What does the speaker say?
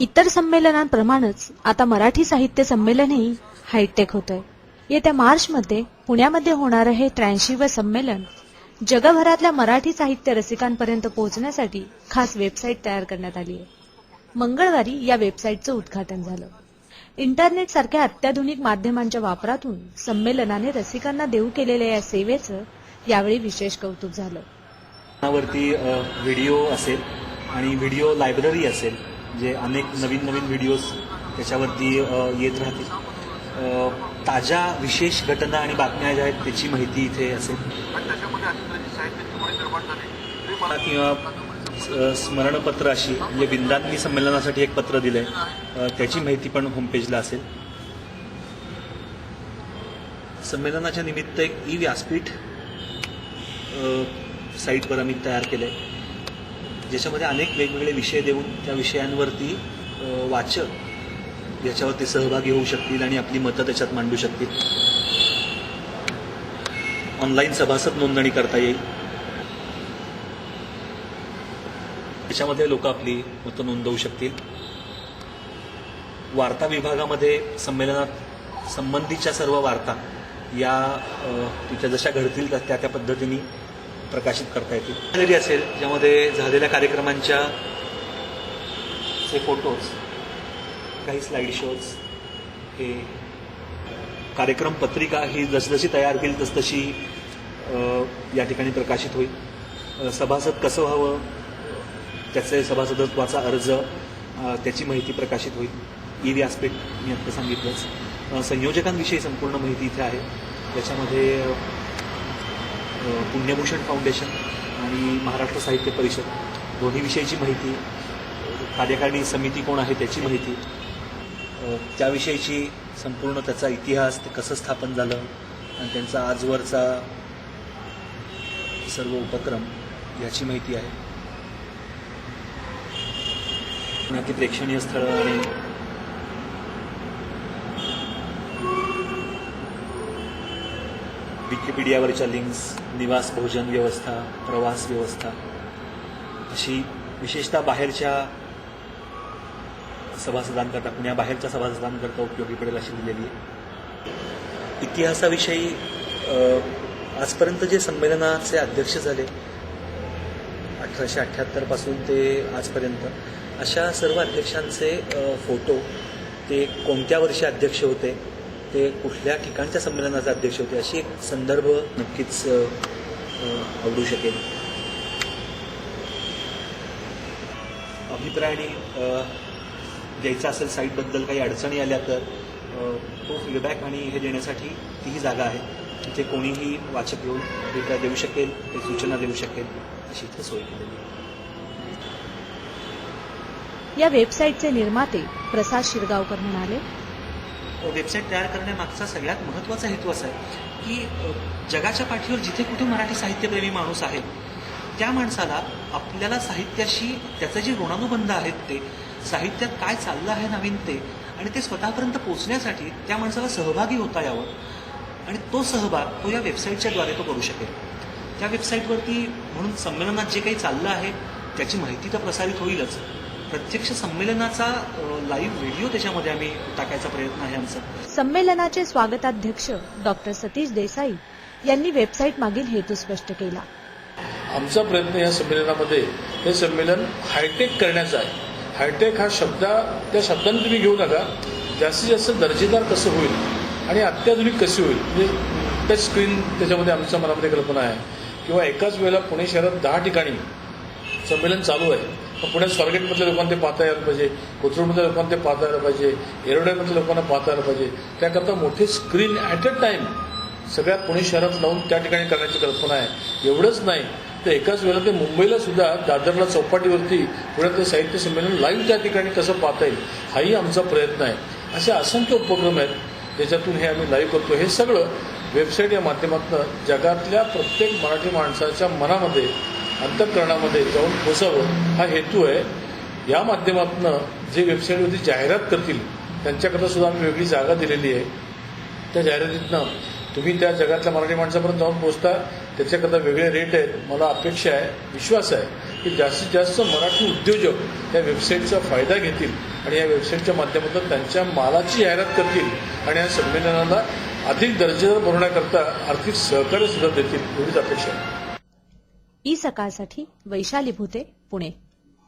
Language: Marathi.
इतर संमेलनांप्रमाणेच आता मराठी साहित्य संमेलनही हायटेक होतंय. येत्या मार्चमध्ये पुण्यामध्ये होणारं हे त्र्याऐंशीवं संमेलन. जगभरातल्या मराठी साहित्य रसिकांपर्यंत पोहोचण्यासाठी खास वेबसाईट तयार करण्यात आली आहे. मंगळवारी या वेबसाईटचं उद्घाटन झालं. इंटरनेट सारख्या अत्याधुनिक माध्यमांच्या वापरातून संमेलनाने रसिकांना देऊ केलेल्या या सेवेचं यावेळी विशेष कौतुक झालं. व्हिडिओ असेल आणि व्हिडिओ लायब्ररी असेल जे अनेक नवीन नवीन व्हिडिओज त्याच्यावरती येत राहतील. ताज्या विशेष घटना आणि बातम्या ज्या आहेत त्याची माहिती इथे असेल. किंवा स्मरणपत्र अशी म्हणजे बिंदांनी संमेलनासाठी एक पत्र दिलं आहे त्याची माहिती पण होमपेजला असेल. संमेलनाच्या निमित्त एक ई व्यासपीठ साईटवर आम्ही तयार केलं आहे ज्याच्यामध्ये अनेक वेगवेगळे विषय देऊन त्या विषयांवरती वाचक याच्यावरती सहभागी होऊ शकतील आणि आपली मतं त्याच्यात मांडू शकतील. ऑनलाईन सभासद नोंदणी करता येईल. त्याच्यामध्ये लोक आपली मतं नोंदवू शकतील. वार्ता विभागामध्ये संमेलनात संबंधीच्या सर्व वार्ता या तिच्या जशा घडतील त्या त्या पद्धतीने प्रकाशित करता येतील? गॅलरी असेल ज्यामध्ये झालेल्या कार्यक्रमांच्या चे फोटोज काही स्लाइड शोज हे कार्यक्रम पत्रिका ही जसजशी तयार होईल तसतशी या ठिकाणी प्रकाशित होईल. सभासद कसं व्हावं त्याचे सभासदत्वाचा अर्ज त्याची माहिती प्रकाशित होईल. ई व्यासपीठ मी आत्ता सांगितलंच. संयोजकांविषयी संपूर्ण माहिती इथे आहे. त्याच्यामध्ये पुण्यभूषण फाउंडेशन आणि महाराष्ट्र साहित्य परिषद दोन्ही विषयीची माहिती कार्यकारिणी समिती कोण आहे त्याची माहिती त्याविषयीची संपूर्ण त्याचा इतिहास ते कसं स्थापन झालं आणि त्यांचा आजवरचा सर्व उपक्रम याची माहिती आहे. पुण्यातील प्रेक्षणीय स्थळं आणि विकिपीडियावरच्या लिंक्स निवास भोजन व्यवस्था प्रवास व्यवस्था अशी विशेषतः बाहेरच्या सभासदांकरता पुण्याबाहेरच्या सभासदांकरता उपयोगी पडेल अशी दिलेली आहे. इतिहासाविषयी आजपर्यंत जे संमेलनाचे अध्यक्ष झाले अठराशे अठ्ठ्याहत्तरपासून ते आजपर्यंत अशा सर्व अध्यक्षांचे फोटो ते कोणत्या वर्षी अध्यक्ष होते ते कुठल्या ठिकाणच्या संमेलनाचे अध्यक्ष होते अशी एक संदर्भ नक्कीच आवडू शकेल. अभिप्राय आणि अ, द्यायचा असेल साईटबद्दल काही अडचणी आल्या तर तो फीडबॅक आणि हे देण्यासाठी तीही जागा आहे तिथे कोणीही वाचक येऊन अभिप्राय देऊ शकेल काही सूचना देऊ शकेल अशी इथे सोय केलेली या वेबसाईटचे निर्माते प्रसाद शिरगावकर म्हणाले वेबसाईट तयार करण्यामागचा सगळ्यात महत्त्वाचा हेतू असा आहे की जगाच्या पाठीवर जिथे कुठे मराठी साहित्यप्रेमी माणूस आहे त्या माणसाला आपल्याला साहित्याशी त्याचे जे ऋणानुबंध आहेत ते साहित्यात काय चाललं आहे नवीन ते आणि ते स्वतःपर्यंत पोहोचण्यासाठी त्या माणसाला सहभागी होता यावं. आणि तो सहभाग तो या वेबसाईटच्या द्वारे तो करू शकेल. त्या वेबसाईटवरती म्हणून संमेलनात जे काही चाललं आहे त्याची माहिती तर प्रसारित होईलच. प्रत्यक्ष संमेलनाचा लाईव्ह व्हिडिओ त्याच्यामध्ये आम्ही टाकायचा प्रयत्न आहे आमचा. संमेलनाचे स्वागताध्यक्ष डॉक्टर सतीश देसाई यांनी वेबसाईट मागील हेतू स्पष्ट केला. आमचा प्रयत्न या संमेलनामध्ये हे संमेलन हायटेक करण्याचा आहे. हायटेक हा शब्द त्या शब्दांनी तुम्ही घेऊ नका. जास्तीत जास्त दर्जेदार कसं होईल आणि अत्याधुनिक कशी होईल म्हणजे टच स्क्रीन त्याच्यामध्ये आमच्या मनामध्ये कल्पना आहे. किंवा एकाच वेळेला पुणे शहरात दहा ठिकाणी संमेलन चालू आहे. मग पुण्यात स्वारगेटमधल्या लोकांना ते पाहता यायला पाहिजे कोथरूडमधल्या लोकांना ते पाहता यायला पाहिजे एरोड्यामधल्या लोकांना पाहता यायला पाहिजे. त्याकरता मोठे स्क्रीन ॲट अ टाईम सगळ्या पुणे शहरात लावून त्या ठिकाणी करण्याची कल्पना आहे. एवढंच नाही तर एकाच वेळेला ते मुंबईला सुद्धा दादरला चौपाटीवरती पुण्यातलं साहित्य संमेलन लाईव्ह त्या ठिकाणी कसं पाहता येईल. हाही आमचा प्रयत्न आहे. असे असंख्य उपक्रम आहेत ज्याच्यातून हे आम्ही लाईव्ह करतो. हे सगळं वेबसाईट या माध्यमातून जगातल्या प्रत्येक मराठी माणसाच्या मनामध्ये अंतकरणामध्ये जाऊन पोचावं हा हेतू आहे. या माध्यमातून जे वेबसाईटवरती जाहिरात करतील त्यांच्याकरता सुद्धा आम्ही वेगळी जागा दिलेली आहे. त्या जाहिरातीतनं तुम्ही त्या जगातल्या मराठी माणसापर्यंत जाऊन पोचता त्याच्याकरता वेगळे रेट आहेत. मला अपेक्षा आहे विश्वास आहे की जास्तीत जास्त मराठी उद्योजक या वेबसाईटचा फायदा घेतील आणि या वेबसाईटच्या माध्यमातून त्यांच्या मालाची जाहिरात करतील आणि या संमेलनाला अधिक दर्जेदार बनवण्याकरता आर्थिक सहकार्य सुद्धा देतील एवढीच अपेक्षा आहे. ई सकाळसाठी वैशाली भुते पुणे.